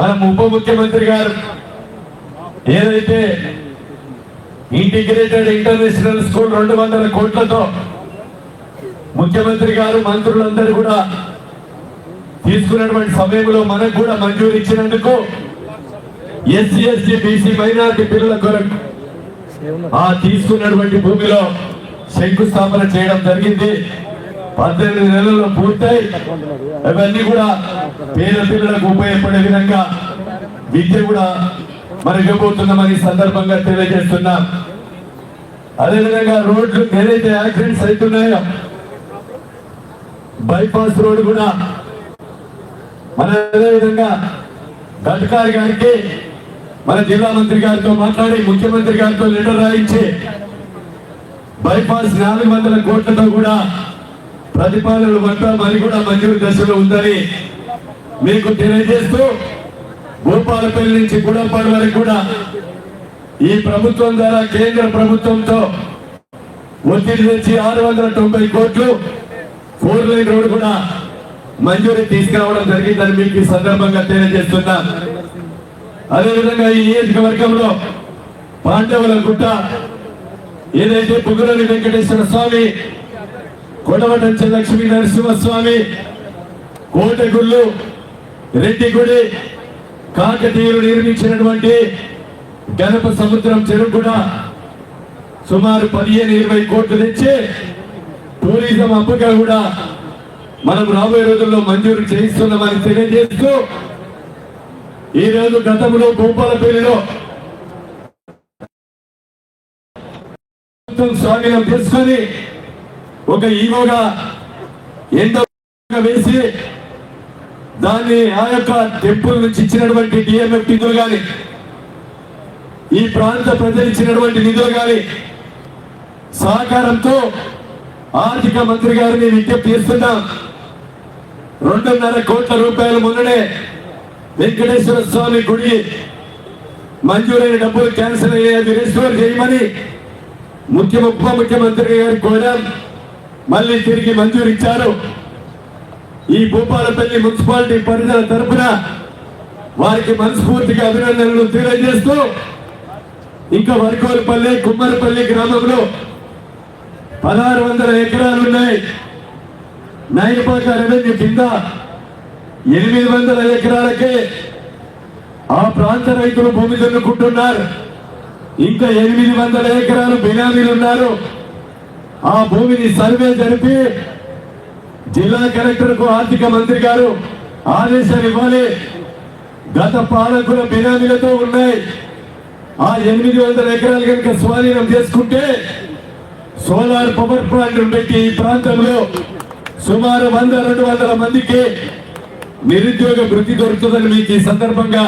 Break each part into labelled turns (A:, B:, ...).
A: మన ఉప ముఖ్యమంత్రి గారు ఏదైతే ఇంటిగ్రేటెడ్ ఇంటర్నేషనల్ స్కూల్ రెండు వందల కోట్లతో ముఖ్యమంత్రి గారు మంత్రులందరూ కూడా తీసుకున్నటువంటి సమయంలో మనకు కూడా మంజూరు ఇచ్చినందుకు ఎస్సీ ఎస్టీ బీసీ మైనార్టీ పిల్లల కొరకు ఆ తీసుకున్నటువంటి భూమిలో శంకుస్థాపన చేయడం జరిగింది. పద్దెనిమిది నెలల్లో పూర్తయి అవన్నీ కూడా పేద పిల్లలకు ఉపయోగపడే విధంగా విద్య కూడా మరి ఇవ్వబోతున్నామని సందర్భంగా తెలియజేస్తున్నాం. అదేవిధంగా రోడ్లు ఏదైతే యాక్సిడెంట్స్ అవుతున్నాయో బైపాస్ రోడ్ కూడా మన అదేవిధంగా గడ్కరీ గారికి మన జిల్లా మంత్రి గారితో మాట్లాడి ముఖ్యమంత్రి గారితో లెటర్ రాయించి బైపాస్ నాలుగు వందల కోట్లతో కూడా ప్రతిపాదనలు మొత్తం మరి కూడా మంజూరు దశలో ఉందని మీకు తెలియజేస్తూ భూపాలపల్లి నుంచి గుడంపాడు వరకు కూడా ఈ ప్రభుత్వం ద్వారా కేంద్ర ప్రభుత్వంతో ఒత్తిడి తెచ్చి ఆరు వందల తొంభై కోట్లు ఫోర్ లైన్ రోడ్ కూడా మంజూరీ తీసుకురావడం జరిగిందని మీకు ఈ సందర్భంగా తెలియజేస్తున్నా. అదేవిధంగా ఈ నియోజకవర్గంలో పాండవుల గుట్ట ఏదైతే పుగురని వెంకటేశ్వర స్వామి కొడవటంచె లక్ష్మీ నరసింహస్వామి కోటగుళ్ళు రెడ్డి గుడి కాకతీయులు నిర్మించినటువంటి గణప సముద్రం చెరువు కూడా సుమారు పదిహేను ఇరవై కోట్లు తెచ్చి టూరిజం అప్పుగా కూడా మనం రాబోయే రోజుల్లో మంజూరు చేయిస్తున్నామని తెలియజేస్తూ ఈ రోజు గతంలో గోపాలపల్లిలో ప్రభుత్వం స్వాధీనం చేసుకొని ఒక ఈగోగా ఎంతో వేసి దాన్ని ఆ యొక్క టెంపుల్ నుంచి ఇచ్చినటువంటి డిఎంఎఫ్ నిధులు కానీ ఈ ప్రాంత ప్రజలు ఇచ్చినటువంటి నిధులు కానీ సహకారంతో ఆర్థిక మంత్రి గారిని విజ్ఞప్తి చేస్తున్నాం. రెండున్నర కోట్ల రూపాయల మొన్ననే వెంకటేశ్వర స్వామి గుడి మంజూరైన డబ్బులు క్యాన్సిల్ అయ్యేది రిజిస్టర్ చేయమని ముఖ్య ఉప ముఖ్యమంత్రి గారు కోరాం మళ్ళీ తిరిగి మంజూరు ఇచ్చారు ఈ భూపాలపల్లి మున్సిపాలిటీ పరిధిల తరపున వారికి మనస్ఫూర్తిగా అభినందనలు తెలియజేస్తూ ఇంకా వరకోలపల్లి కుమ్మరపల్లి గ్రామంలో పదహారు వందల ఎకరాలు ఉన్నాయి. నైపాక రెవెన్యూ కింద ఎనిమిది వందల ఎకరాలకే ఆ ప్రాంత రైతులు భూమి దున్నుకుంటున్నారు ఇంకా ఎనిమిది వందల ఎకరాలు బినామీలు ఉన్నారు ఆ భూమిని సర్వే జరిపి జిల్లా కలెక్టర్కు ఆర్థిక మంత్రి గారు ఆదేశాలు ఇవ్వాలి. గత పాలకుల బినామీలతో ఉన్నాయి. ఆ ఎనిమిది వందల ఎకరాలు కనుక స్వాధీనం చేసుకుంటే సోలార్ పవర్ ప్లాంట్ పెట్టి ఈ ప్రాంతంలో సుమారు వంద రెండు వందల మందికి నిరుద్యోగ వృద్ధి దొరుకుతుందని మీకు ఈ సందర్భంగా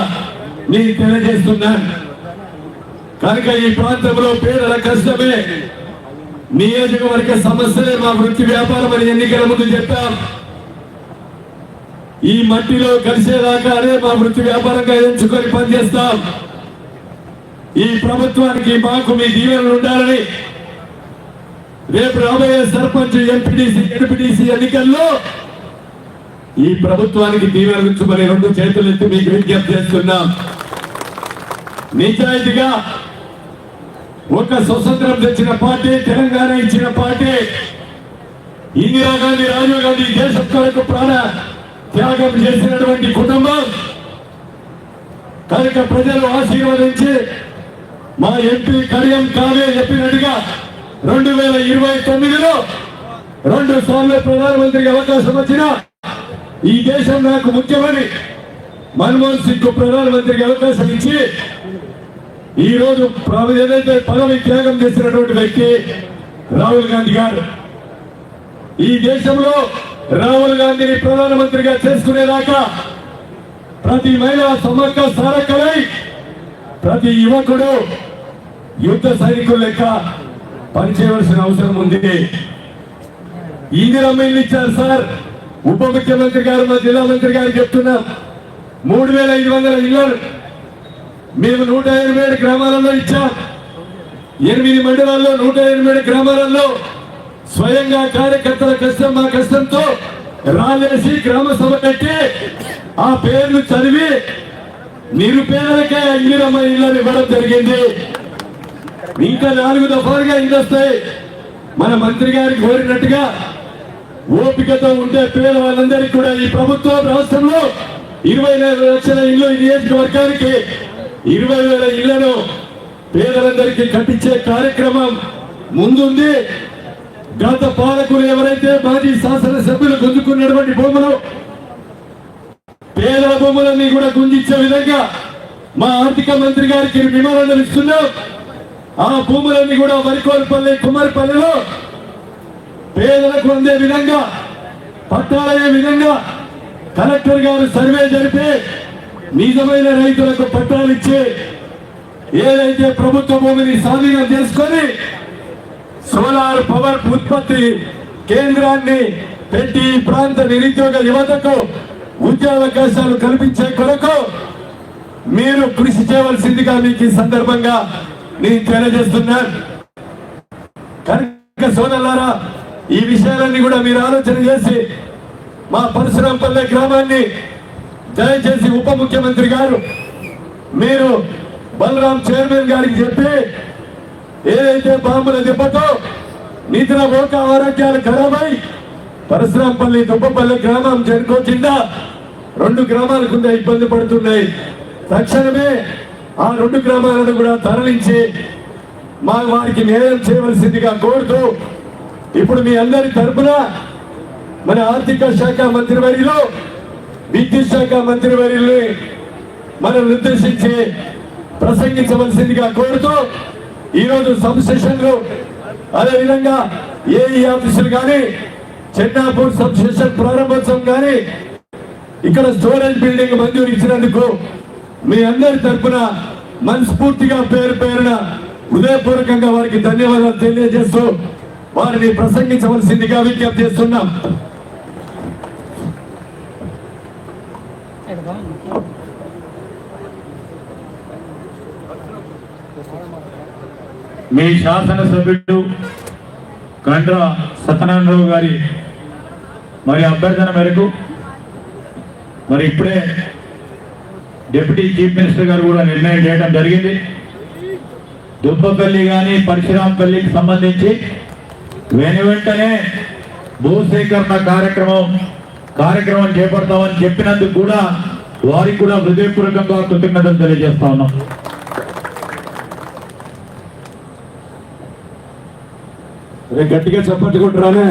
A: మీకు తెలియజేస్తున్నాను. కనుక ఈ ప్రాంతంలో పేదల కష్టమే నియోజకవర్గ సమస్యలే మా వృత్తి వ్యాపారం అని ఎన్నికల ముందు చెప్పాం. ఈ మట్టిలో కలిసేదాకా అదే మా వృత్తి వ్యాపారంగా ఎంచుకొని పనిచేస్తాం. ఈ ప్రభుత్వానికి మాకు మీ దీవెనలు ఉండాలని రేపు రాబోయే సర్పంచ్ ఎంపీడీసీ ఎంపీడీసీ ఎన్నికల్లో ఈ ప్రభుత్వానికి దీవెనలు ఇచ్చుమని రెండు చేతులు ఎత్తి మీకు విజ్ఞప్తి చేస్తున్నాం. నిజాయితీగా ఒక స్వతంత్రం తెచ్చిన పార్టీ తెలంగాణ ఇచ్చిన పార్టీ ఇందిరాగాంధీ రాజీవ్ గాంధీ దేశం కొరకు ప్రాణ త్యాగం చేసినటువంటి కుటుంబం కనుక ప్రజలు ఆశీర్వదించి మా ఎంపీ కడియం కావే చెప్పినట్టుగా రెండు వేల ఇరవై తొమ్మిదిలో రెండు సార్లు ప్రధానమంత్రికి అవకాశం వచ్చిన ఈ దేశం నాకు ముఖ్యమని మన్మోహన్ సింగ్ ప్రధానమంత్రికి అవకాశం ఇచ్చి ఈ రోజు ఏదైతే పదవి త్యాగం చేసినటువంటి వ్యక్తి రాహుల్ గాంధీ గారు ఈ దేశంలో రాహుల్ గాంధీని ప్రధానమంత్రిగా చేసుకునేదాకా ప్రతి మహిళ సమక్క సారకలై ప్రతి యువకుడు యుద్ధ సైనికులు లెక్క పనిచేయవలసిన అవసరం ఉంది. ఇందిరా ఇల్లు ఇచ్చారు సార్. ఉప ముఖ్యమంత్రి గారు మా జిల్లా మంత్రి గారు చెప్తున్నా మూడు వేల ఐదు వందల ఇళ్ళు మేము నూట ఎనభై ఏడు గ్రామాలలో ఇచ్చాం. ఎనిమిది మండలాల్లో నూట ఎనభై ఏడు గ్రామాలలో స్వయంగా కార్యకర్తల కష్టం మా కష్టంతో రాలేసి గ్రామ సభ కట్టి ఆ పేర్లు చదివి నిరుపేదలకే ఇందిరమ్మ ఇళ్ళని ఇవ్వడం జరిగింది. ఇంకా నాలుగు దఫాలుగా ఇల్లు వస్తాయి. మన మంత్రి గారికి కోరినట్టుగా ఓపికతో ఉండే పేద వాళ్ళందరికీ కూడా ఈ ప్రభుత్వం రాష్ట్రంలో ఇరవై నాలుగు లక్షల ఇల్లు ఈ నియోజకవర్గానికి ఇరవై వేల ఇళ్ళను పేదలందరికీ కట్టించే కార్యక్రమం ముందుంది. గత పాలకులు ఎవరైతే మాజీ శాసనసభ్యులు గుంజుకున్నటువంటి భూములు పేదల భూములన్నీ కూడా గుంజించే విధంగా మా ఆర్థిక మంత్రి గారికి విమానాలు ఇస్తున్నాం. ఆ భూములన్నీ కూడా వరికోలపల్లి కుమారిపల్లిలో పేదలకు అందే విధంగా పట్టాలయ్యే విధంగా కలెక్టర్ గారు సర్వే జరిపి నిజమైన రైతులకు పట్టాలు ఇచ్చి ఏదైతే ప్రభుత్వ భూమిని స్వాధీనం చేసుకొని సోలార్ పవర్ ఉత్పత్తి కేంద్రాన్ని పెట్టి ప్రాంత నిరుద్యోగ యువతకు ఉద్యోగావకాశాలు కల్పించే కొరకు మీరు కృషి చేయవలసిందిగా మీకు ఈ సందర్భంగా నేను తెలియజేస్తున్నాను కనుక సోదరులారా ఈ విషయాలన్నీ కూడా మీరు ఆలోచన చేసి మా పరశురాంపల్లె గ్రామాన్ని దయచేసి ఉప ముఖ్యమంత్రి గారు మీరు బలరాం చైర్మన్ గారికి చెప్పి ఏదైతే బాంబుల దెబ్బతో నిద్ర ఓక ఆరోగ్యాలు ఖరాబై పరశురాంపల్లి దుబ్బపల్లి గ్రామం జనుకో రెండు గ్రామాల కింద ఇబ్బంది పడుతున్నాయి. తక్షణమే ఆ రెండు గ్రామాలను కూడా తరలించి మా వారికి న్యాయం చేయవలసిందిగా కోరుతూ ఇప్పుడు మీ అందరి తరఫున మన ఆర్థిక శాఖ మంత్రివర్యులు విద్యుత్ శాఖ మంత్రి మంత్రివర్యుల్ని మనం నిర్దేశించి ప్రసంగించవలసిందిగా కోరుతూ ఈరోజు సబ్ స్టేషన్లు అదేవిధంగా ఏఈ ఆఫీసులు కానీ చెన్నాపూర్ సబ్ ప్రారంభోత్సవం కానీ ఇక్కడ స్టోరేజ్ బిల్డింగ్ మంజూరు ఇచ్చినందుకు మీ అందరి తరపున మనస్ఫూర్తిగా పేరు పేరున హృదయపూర్వకంగా వారికి ధన్యవాదాలు తెలియజేస్తూ వారిని ప్రసంగించవలసిందిగా విజ్ఞప్తి చేస్తున్నాం.
B: మీ శాసనసభ్యుడు గండ్ర సత్యనారాయణరావు గారి మరి అభ్యర్థన మేరకు మరి ఇప్పుడే డిప్యూటీ చీఫ్ మినిస్టర్ గారు కూడా నిర్ణయం చేయడం జరిగింది. దుబ్బపల్లి కానీ పరశురాంపల్లికి సంబంధించి వెను వెంటనే భూసేకరణ కార్యక్రమం కార్యక్రమం చేపడతామని చెప్పినందుకు కూడా వారికి కూడా హృదయపూర్వకంగా కృతజ్ఞతలు తెలియజేస్తా ఉన్నాం.
A: రే గట్టిగా చప్పట్టుకుంటురానే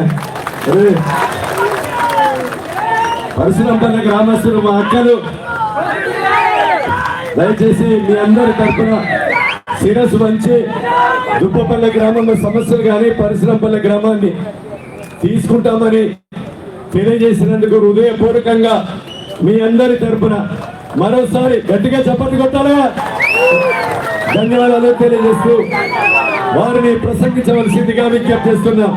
A: పరిశ్రమపల్లి గ్రామస్తులు మా అక్కలు. దయచేసి మీ అందరి తరఫున శిరస్సు వంచి దుప్పపల్లె గ్రామంలో సమస్యలు కానీ పరిశ్రమపల్లి గ్రామాన్ని తీసుకుంటామని తెలియజేసినందుకు హృదయపూర్వకంగా మీ అందరి తరఫున మరోసారి గట్టిగా చప్పట్లు కొట్టాలా ధన్యవాదాలు తెలియజేస్తూ వారిని ప్రసంగించవలసిందిగా విజ్ఞప్తి చేస్తున్నాం.